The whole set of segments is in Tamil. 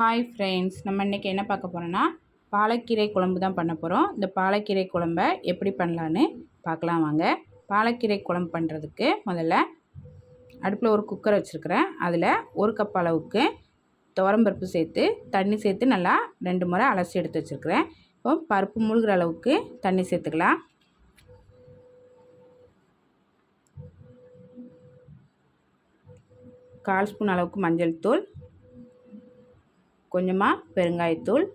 ஹாய் ஃப்ரெண்ட்ஸ் நம்ம இன்றைக்கி என்ன பார்க்க போகிறோன்னா பாலக்கீரை குழம்பு தான் பண்ண போகிறோம் இந்த பாலக்கீரை குழம்ப எப்படி பண்ணலான்னு பார்க்கலாம் வாங்க. பாலக்கீரை குழம்பு பண்ணுறதுக்கு முதல்ல அடுப்பில் ஒரு குக்கர் வச்சுருக்கிறேன். அதில் ஒரு கப் அளவுக்கு துவரம்பருப்பு சேர்த்து தண்ணி சேர்த்து நல்லா ரெண்டு முறை அலசி எடுத்து வச்சுருக்கிறேன். இப்போ பருப்பு மூழ்கிற அளவுக்கு தண்ணி சேர்த்துக்கலாம். கால் ஸ்பூன் அளவுக்கு மஞ்சள் தூள் கொஞ்சமாக பெருங்காயத்தூள்.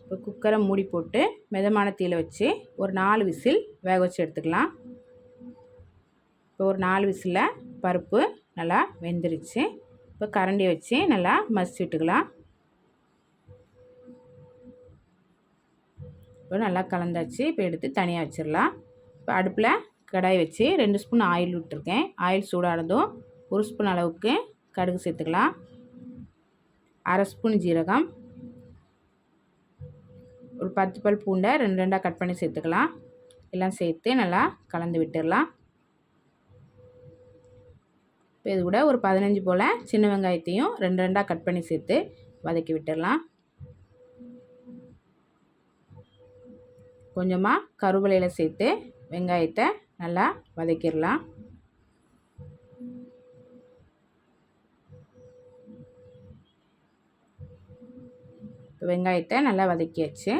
இப்போ குக்கரை மூடி போட்டு மிதமான தீயில் வச்சு ஒரு நாலு விசில் வேக வச்சு எடுத்துக்கலாம். இப்போ ஒரு நாலு விசிலில் பருப்பு நல்லா வெந்துருச்சு. இப்போ கரண்டி வச்சு நல்லா மசிச்சு விட்டுக்கலாம். இப்போ நல்லா கலந்தாச்சு. இப்போ எடுத்து தனியாக வச்சிடலாம் இப்போ அடுப்பில் கடாய் வச்சு ரெண்டு ஸ்பூன் ஆயில் விட்டுருக்கேன். ஆயில் சூடானதும் ஒரு ஸ்பூன் அளவுக்கு கடுகு சேர்த்துக்கலாம். அரை ஸ்பூன் ஜீரகம். ஒரு பத்து பல் பூண்டை ரெண்டு ரெண்டாக கட் பண்ணி சேர்த்துக்கலாம். எல்லாம் சேர்த்து நல்லா கலந்து விட்டுடலாம். இப்போ இது கூட ஒரு பதினஞ்சு போல் சின்ன வெங்காயத்தையும் ரெண்டு ரெண்டாக கட் பண்ணி சேர்த்து வதக்கி விட்டுடலாம். கொஞ்சமாக கருவேலையில் சேர்த்து வெங்காயத்தை நல்லா வதக்கிடலாம். வெங்காயத்தை நல்லா வதக்கியாச்சு.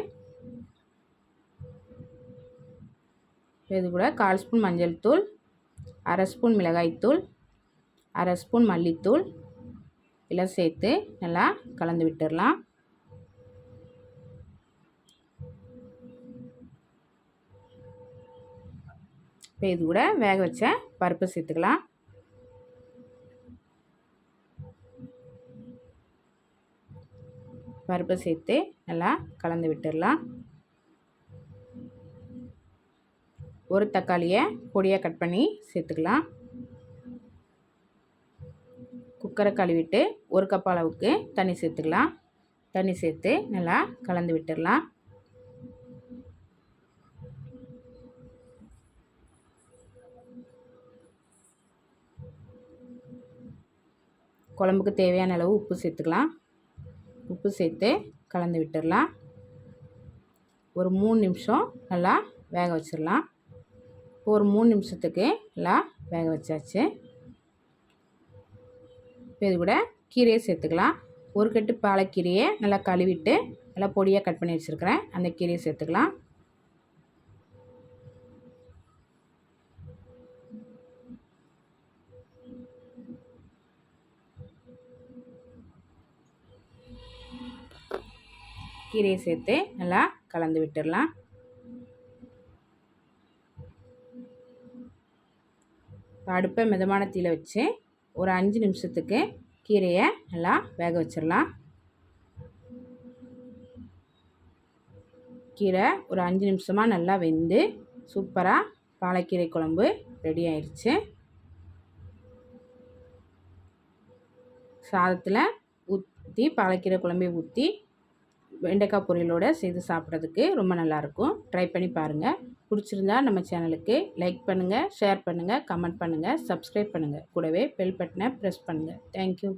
இது கூட கால் ஸ்பூன் மஞ்சள் தூள் அரை ஸ்பூன் மிளகாய்த்தூள் அரை ஸ்பூன் மல்லித்தூள். எல்லாம் சேர்த்து நல்லா கலந்து விட்டுடலாம். இப்போ இது கூட வேக வச்ச பருப்பு சேர்த்துக்கலாம். பருப்பு சேர்த்து நல்லா கலந்து விட்டுடலாம். ஒரு தக்காளியை பொடியாக கட் பண்ணி சேர்த்துக்கலாம். குக்கரை கழுவிட்டு ஒரு கப் அளவுக்கு தண்ணி சேர்த்துக்கலாம். தண்ணி சேர்த்து நல்லா கலந்து விட்டுடலாம். குழம்புக்கு தேவையான அளவு உப்பு சேர்த்துக்கலாம். உப்பு சேர்த்து கலந்து விட்டுடலாம். ஒரு மூணு நிமிஷம் நல்லா வேக வச்சிடலாம். ஒரு மூணு நிமிஷத்துக்கு நல்லா வேக வச்சாச்சு. இப்போ இது கூட கீரையை சேர்த்துக்கலாம். ஒரு கட்டு பாலக்கீரையை நல்லா கழுவிட்டு நல்லா பொடியாக கட் பண்ணி வச்சுருக்கிறேன். அந்த கீரையை சேர்த்துக்கலாம். கீரையை சேர்த்து நல்லா கலந்து விட்டுடலாம். அடுப்பை மிதமான தீயில் வச்சு ஒரு அஞ்சு நிமிஷத்துக்கு கீரையை நல்லா வேக வச்சிடலாம். கீரை ஒரு அஞ்சு நிமிஷமாக நல்லா வெந்து சூப்பராக பாலக்கீரை குழம்பு ரெடி ஆயிடுச்சு சாதத்தில் ஊற்றி பாலக்கீரை குழம்பை ஊற்றி வெண்டைக்காய் பொரியலோடு செய்து சாப்பிட்றதுக்கு ரொம்ப நல்லாயிருக்கும். ட்ரை பண்ணி பாருங்கள் பிடிச்சிருந்தா நம்ம சேனலுக்கு லைக் பண்ணுங்கள் ஷேர் பண்ணுங்கள் கமெண்ட் பண்ணுங்கள் சப்ஸ்கிரைப் பண்ணுங்கள் கூடவே பெல் பட்டனை ப்ரெஸ் பண்ணுங்கள் தேங்க்யூ